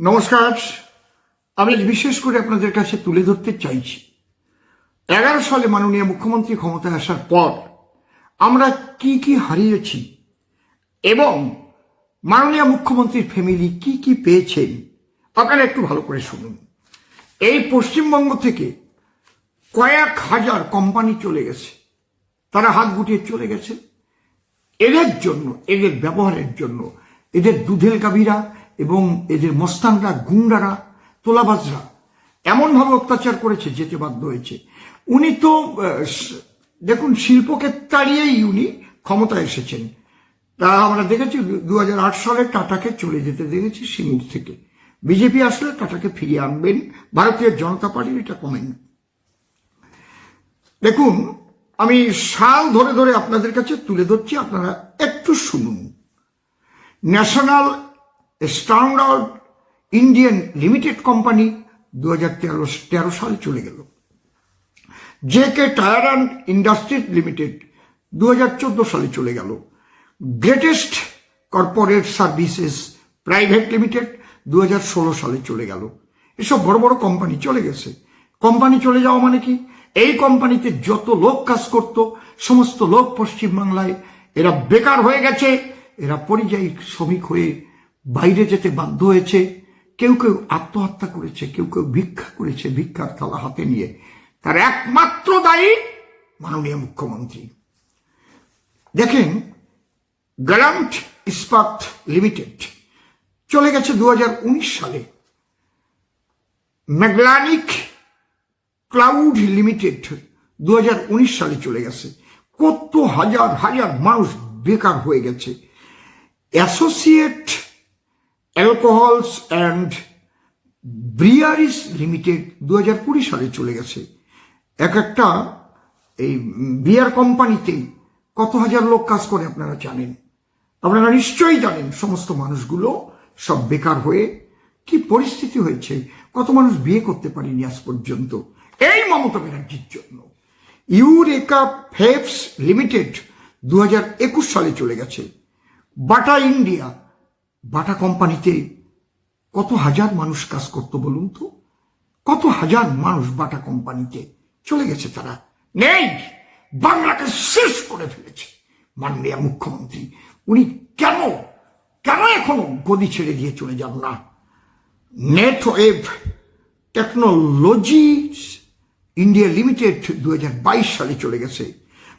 নমস্কার। আমি বিশেষ করে আপনাদের কাছে তুলে ধরতে চাইছি। এগারো সালে মাননীয় মুখ্যমন্ত্রী ক্ষমতায় আসার পর আমরা কি কি হারিয়েছি এবং মাননীয় মুখ্যমন্ত্রীর ফ্যামিলি কি কি পেয়েছেন আপনারা একটু ভালো করে শুনুন। এই পশ্চিমবঙ্গ থেকে কয়েক হাজার কোম্পানি চলে গেছে। তারা হাত গুটিয়ে চলে গেছে। এদের জন্য, এদের ব্যবহারের জন্য, এদের দুধেল গাভীরা এবং এদের মস্তানরা, গুন্ডারা, তোলাবাজরা এমনভাবে অত্যাচার করেছে, যেতে বাধ্য হয়েছে। উনি তো দেখুন শিল্পকে তাড়িয়েই উনি ক্ষমতায় এসেছেন। তা আমরা দেখেছি, দু সালে টাটাকে চলে যেতে দেখেছি সিঙ্গুর থেকে। বিজেপি আসলে টাটাকে ফিরিয়ে আনবেন, ভারতীয় জনতা পার্টির এটা কমেন। দেখুন, আমি সাল ধরে ধরে আপনাদের কাছে তুলে ধরছি, আপনারা একটু শুনুন। National standard Indian limited company দু হাজার তেরো সালে চলে গেল। J K tyre and industry limited দু হাজার চোদ্দ সালে চলে গেল। Greatest corporate services private limited দু হাজার ষোলো সালে চলে গেল। এসব বড় বড় কোম্পানি চলে গেছে। কোম্পানি চলে যাওয়া মানে কি? এই কোম্পানিতে যত লোক কাজ করত, সমস্ত লোক পশ্চিমবাংলায়, এরা বেকার হয়ে গেছে, এরা পরিযায়ী শ্রমিক হয়ে বাইরে যেতে বাধ্য হয়েছে, কেউ কেউ আত্মহত্যা করেছে, কেউ কেউ ভিক্ষা করেছে, ভিক্ষার থালা হাতে নিয়ে। তার একমাত্র দায়ী মাননীয় মুখ্যমন্ত্রী। দেখেন গ্যালান্ট ইস্পাত লিমিটেড চলে গেছে দু হাজার উনিশ সালে। ম্যাগলানিক ক্লাউড লিমিটেড দু হাজার উনিশ সালে চলে গেছে। কত হাজার হাজার মানুষ বেকার হয়ে গেছে। Associate alcohols and breweries limited দু হাজার কুড়ি সালে চলে গেছে। এক একটা এই বিয়ার কোম্পানিতে কত হাজার লোক কাজ করে আপনারা জানেন। আপনারা নিশ্চয়ই জানেন সমস্ত মানুষগুলো সব বেকার হয়ে কি পরিস্থিতি হয়েছে। কত মানুষ বিয়ে করতে পারেনি আজ পর্যন্ত। এই মমতা ব্যানার্জির জন্য। ইউরেকা ফেপস লিমিটেড দু হাজার একুশ সালে চলে গেছে। বাটা ইন্ডিয়া বাটা কোম্পানিতে কত হাজার মানুষ কাজ করতো বলুন তো? কত হাজার মানুষ বাটা কোম্পানিতে চলে গেছে তারা? নেই! বাংলাকে শেষ করে ফেলেছে মাননীয় মুখ্যমন্ত্রী। উনি কেন কেন এখনও গদি ছেড়ে দিয়ে চলে যান না? নেটওয়েভ টেকনোলজি ইন্ডিয়া লিমিটেড দু হাজার বাইশ সালে চলে গেছে।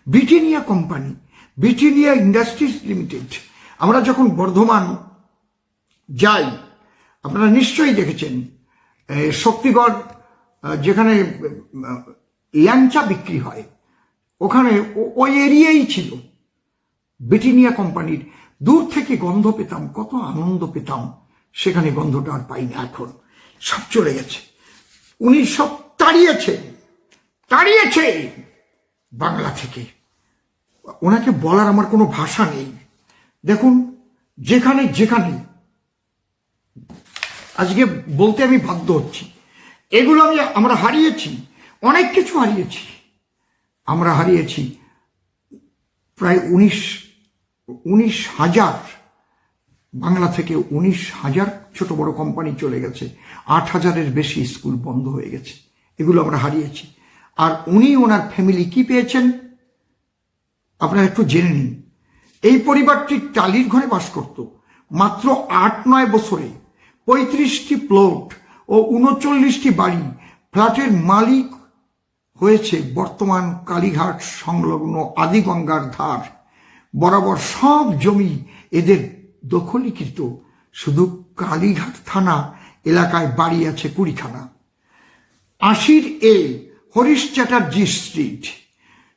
Britannia company, Britannia industries limited. আমরা যখন বর্ধমান যাই, আপনারা নিশ্চয়ই দেখেছেন শক্তিগড় যেখানে ল্যাংচা বিক্রি হয়, ওখানে ওই এরিয়াই ছিল, ব্রিটেনিয়া কোম্পানির। দূর থেকে গন্ধ পেতাম, কত আনন্দ পেতাম, সেখানে গন্ধটা আর পাই না এখন। সব চলে গেছে। উনি সব তাড়িয়েছে তাড়িয়েছে বাংলা থেকে। ওনাকে বলার আমার কোনো ভাষা নেই। দেখুন, যেখানে যেখানে আজকে বলতে আমি বাধ্য হচ্ছি। এগুলো আমি, আমরা হারিয়েছি, অনেক কিছু হারিয়েছি। আমরা হারিয়েছি প্রায় উনিশ উনিশ হাজার, বাংলা থেকে উনিশ হাজার ছোট বড় কোম্পানি চলে গেছে। আট হাজারের বেশি স্কুল বন্ধ হয়ে গেছে। এগুলো আমরা হারিয়েছি। আর উনি ওনার ফ্যামিলি কি পেয়েছেন? আপনারা একটু জেনে নিন। এই পরিবারটি টালির ঘরে বাস করত। মাত্র আট নয় বছরে পঁয়ত্রিশটি প্লট ও উনচল্লিশটি বাড়ি ফ্ল্যাটের মালিক হয়েছে বর্তমান কালীঘাট সংলগ্ন আদিগঙ্গার ধার। বরাবর সব জমি এদের দখলীকৃত। শুধু কালীঘাট থানা এলাকায় বাড়ি আছে কুড়িখানা। আশির এ হরিশ চ্যাটার্জি স্ট্রিট।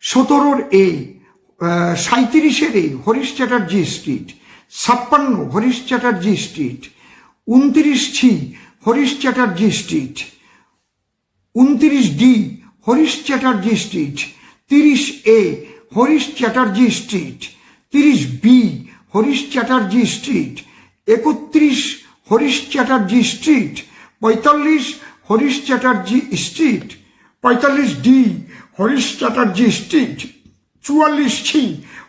সতেরোর এ সাঁত্রিশের এ হরিশ চ্যাটার্জি স্ট্রিট। ছাপ্পান্ন হরিশ চ্যাটার্জি স্ট্রিট। উনত্রিশ ছি, হরিশ চ্যাটার্জি স্ট্রিট। উনত্রিশ ডি, হরিশ চ্যাটার্জি স্ট্রিট। তিরিশ এ, হরিশ চ্যাটার্জি স্ট্রিট। তিরিশ বি, হরিশ চ্যাটার্জি স্ট্রিট। একত্রিশ, হরিশ চ্যাটার্জি স্ট্রিট। পঁয়তাল্লিশ, হরিশ চ্যাটার্জি স্ট্রিট। পঁয়তাল্লিশ ডি, হরিশ চ্যাটার্জি স্ট্রিট। চুয়াল্লিশ ছি,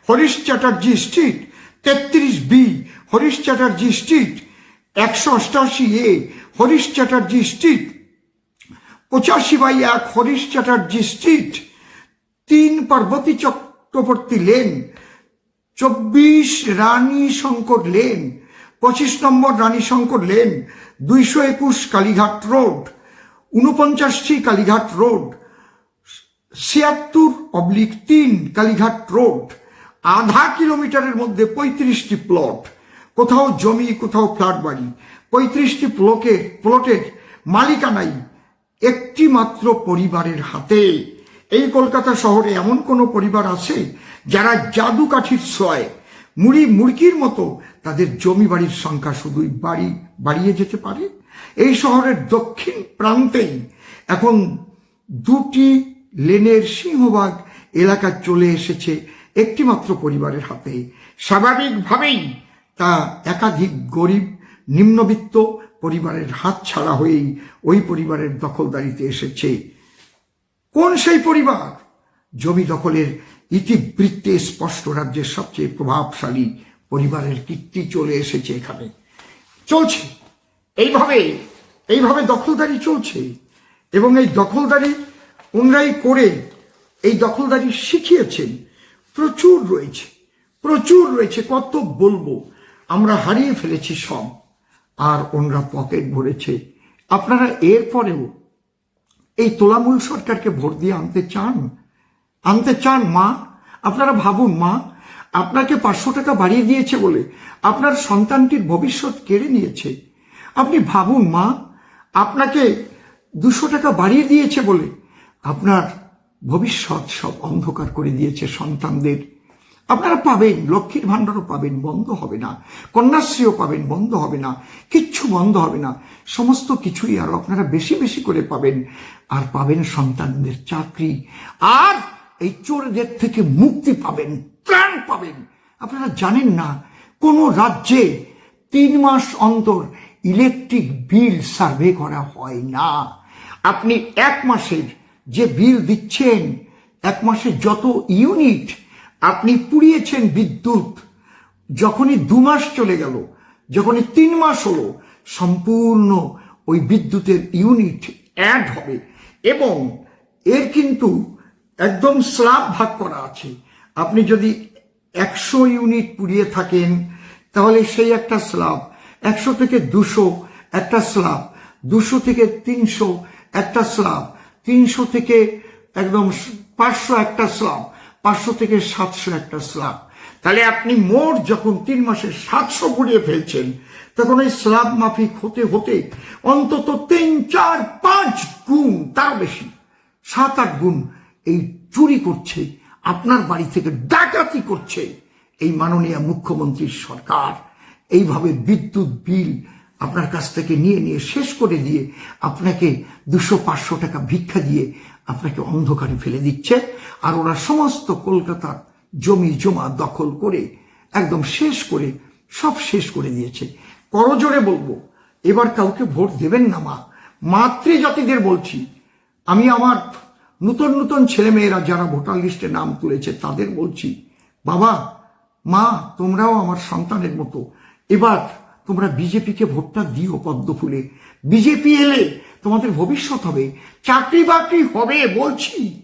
হরিশ চ্যাটার্জি স্ট্রিট। তেত্রিশ বি, হরিশ চ্যাটার্জি স্ট্রিট। একশো অষ্টাশি এ হরিশ চ্যাটার্জি স্ট্রিট, পঁচাশি বাই এক হরিশ চ্যাটার্জি স্ট্রিট, তিন পার্বতী চক্রবর্তী লেন, চব্বিশ রানী শঙ্কর লেন, পঁচিশ নম্বর রানী শঙ্কর লেন, দুইশো একুশ কালীঘাট রোড উনপঞ্চাশটি কালীঘাট রোড, ছিয়াত্তর অবলিক তিন কালীঘাট রোড, আধা কিলোমিটারের মধ্যে পঁয়ত্রিশটি প্লট কোথাও জমি, কোথাও ফ্ল্যাট বাড়ি। পঁয়ত্রিশটি প্লটের প্লটের মালিকানাই একটি মাত্র পরিবারের হাতে। এই কলকাতা শহরে এমন কোনো পরিবার আছে যারা জাদু কাঠির ছোঁয়ায় মুড়ি মুরগির মতো তাদের জমি বাড়ির সংখ্যা শুধুই বাড়ি, বাড়িয়ে যেতে পারে? এই শহরের দক্ষিণ প্রান্তেই এখন দুটি লেনের সিংহভাগ এলাকা চলে এসেছে একটিমাত্র পরিবারের হাতে। স্বাভাবিকভাবেই তা একাধিক গরিব, নিম্নবিত্ত পরিবারের হাত ছাড়া হয়েই ওই পরিবারের দখলদারিতে এসেছে। কোন সেই পরিবার? জমি দখলের ইতিবৃত্তে স্পষ্ট রাজ্যের সবচেয়ে প্রভাবশালী পরিবারের কীর্তি চলে এসেছে এখানে। চলছে। এইভাবে এইভাবে দখলদারি চলছে। এবং এই দখলদারি ওনরাই করে এই দখলদারি শিখিয়েছেন। প্রচুর রয়েছে প্রচুর রয়েছে। কত বলব আমরা হারিয়ে ফেলেছি সব, আর ওনরা পকেট ভরেছে। আপনারা এরপরেও এই তোলামূল সরকারকে ভোট দিয়ে আনতে চান? আনতে চান মা? আপনারা ভাবুন মা, আপনাকে পাঁচশো টাকা বাড়িয়ে দিয়েছে বলে আপনার সন্তানটির ভবিষ্যৎ কেড়ে নিয়েছে। আপনি ভাবুন মা, আপনাকে দুশো টাকা বাড়িয়ে দিয়েছে বলে আপনার ভবিষ্যৎ সব অন্ধকার করে দিয়েছে সন্তানদের। আপনারা পাবেন, লক্ষ্মীর ভাণ্ডারও পাবেন, বন্ধ হবে না। কন্যাশ্রীও পাবেন, বন্ধ হবে না। কিচ্ছু বন্ধ হবে না। সমস্ত কিছুই আরও আপনারা বেশি বেশি করে পাবেন। আর পাবেন সন্তানদের চাকরি। আর এই চোরদের থেকে মুক্তি পাবেন, ত্রাণ পাবেন। আপনারা জানেন না, কোন রাজ্যে তিন মাস অন্তর ইলেকট্রিক বিল সার্ভে করা হয় না। আপনি এক মাসের যে বিল দিচ্ছেন, এক মাসে যত ইউনিট আপনি পুড়িয়েছেন বিদ্যুৎ। যখনই দু মাস চলে গেল, যখনই তিন মাস হলো, সম্পূর্ণ ওই বিদ্যুতের ইউনিট অ্যাড হবে এবং এর কিন্তু একদম স্লাব ভাগ করা আছে। আপনি যদি একশো ইউনিট পুড়িয়ে থাকেন, তাহলে সেই একটা স্লাব একশো থেকে দুশো একটা স্ল্যাব, দুশো থেকে তিনশো একটা স্ল্যাব, তিনশো থেকে একদম পাঁচশো একটা স্ল্যাব পাঁচশো থেকে সাতশো একটা স্ল্যাব তাহলে আপনি মোট যখন তিন মাসে সাতশো পুড়িয়ে ফেলছেন, তখন ওই স্ল্যাব মাফিক হতে হতে অন্তত তিন, চার, পাঁচ গুণ তার বেশি। সাত, আট গুণ এই চুরি করছে, আপনার বাড়ি থেকে ডাকাতি করছে এই মাননীয় মুখ্যমন্ত্রীর সরকার। এইভাবে বিদ্যুৎ বিল আপনার কাছ থেকে নিয়ে নিয়ে শেষ করে দিয়ে আপনাকে দুশো, পাঁচশো টাকা ভিক্ষা দিয়ে আপনাকে অন্ধকারে ফেলে দিচ্ছে আর ওরা সমস্ত কলকাতার জমি জমা দখল করে একদম শেষ করে সব শেষ করে দিয়েছে। করজোরে বলব, এবার কাউকে ভোট দেবেন না মা। মাতৃজাতিদের বলছি, আমি আমার নতুন নতুন ছেলেমেয়েরা যারা ভোটার লিস্টে নাম তুলেছে তাদের বলছি, বাবা, মা, তোমরাও আমার সন্তানের মতো, এবার তোমরা বিজেপিকে ভোটটা দিও পদ্ম ফুলে। বিজেপি এলে তোমাদের ভবিষ্যৎ হবে। চাকরি বাকরি হবে বলছি।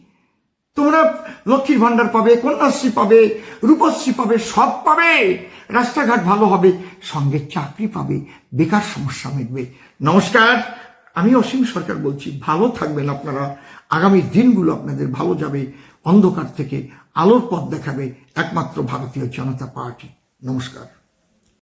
তোমরা লক্ষ্মীর ভান্ডার পাবে, কন্যাশ্রী পাবে, রূপশ্রী পাবে, সব পাবে। রাস্তাঘাট ভালো হবে, সঙ্গে চাকরি পাবে, বেকার সমস্যা মিটবে। নমস্কার, আমি অসীম সরকার বলছি। ভালো থাকবেন আপনারা। আগামী দিনগুলো আপনাদের ভালো যাবে। অন্ধকার থেকে আলোর পথ দেখাবে একমাত্র ভারতীয় জনতা পার্টি। নমস্কার।